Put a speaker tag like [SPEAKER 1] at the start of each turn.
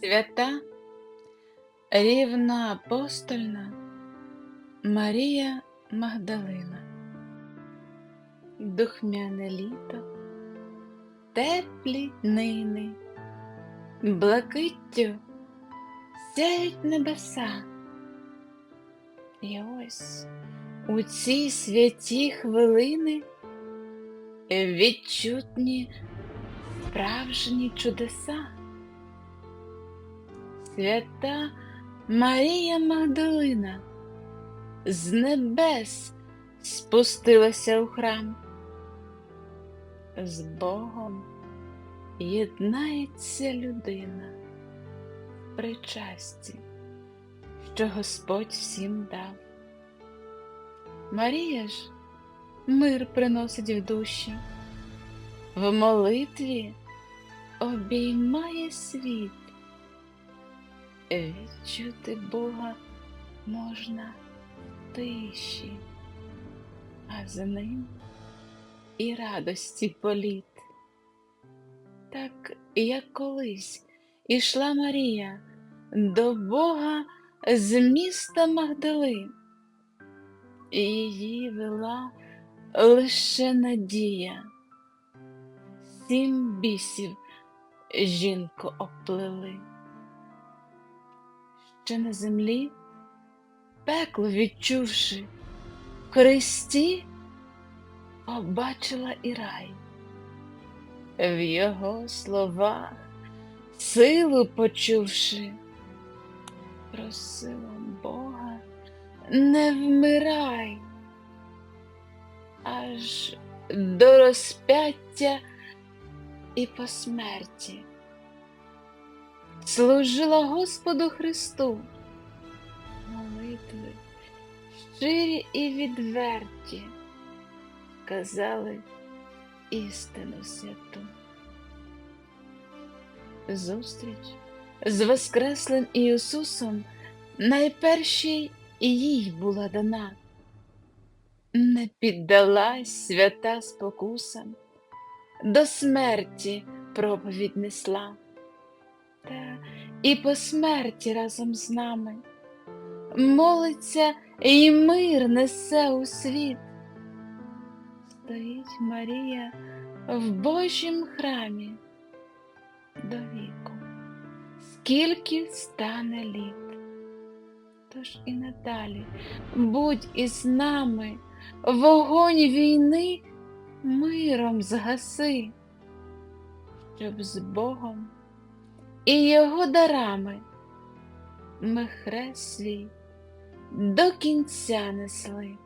[SPEAKER 1] Свята рівноапостольна Марія Магдалина. Духмяне літо, теплі нини, блакиттю сяють небеса. І ось у ці святі хвилини відчутні справжні чудеса. Свята Марія Магдалина з небес спустилася у храм. З Богом єднається людина в причасті, що Господь всім дав. Марія ж мир приносить в душі, в молитві обіймає світ. Відчути Бога можна тиші, а за ним і радості політ. Так як колись ішла Марія до Бога з міста Магдалин, її вела лише надія. Сім бісів жінку оплели ще на землі, пекло відчувши, в Христі побачила і рай. В його словах, силу почувши, просила Бога, не вмирай, аж до розп'яття і по смерті служила Господу Христу. Молитви щирі і відверті, казали істину святу. Зустріч з Воскреслим Ісусом найпершій їй була дана, не піддалась свята спокусам, до смерті проповідь несла та і по смерті разом з нами. Молиться і мир несе у світ. Стоїть Марія в Божім храмі до віку, скільки стане літ. Тож і надалі будь із нами, вогонь війни миром згаси, щоб з Богом і його дарами ми хрест свій до кінця несли.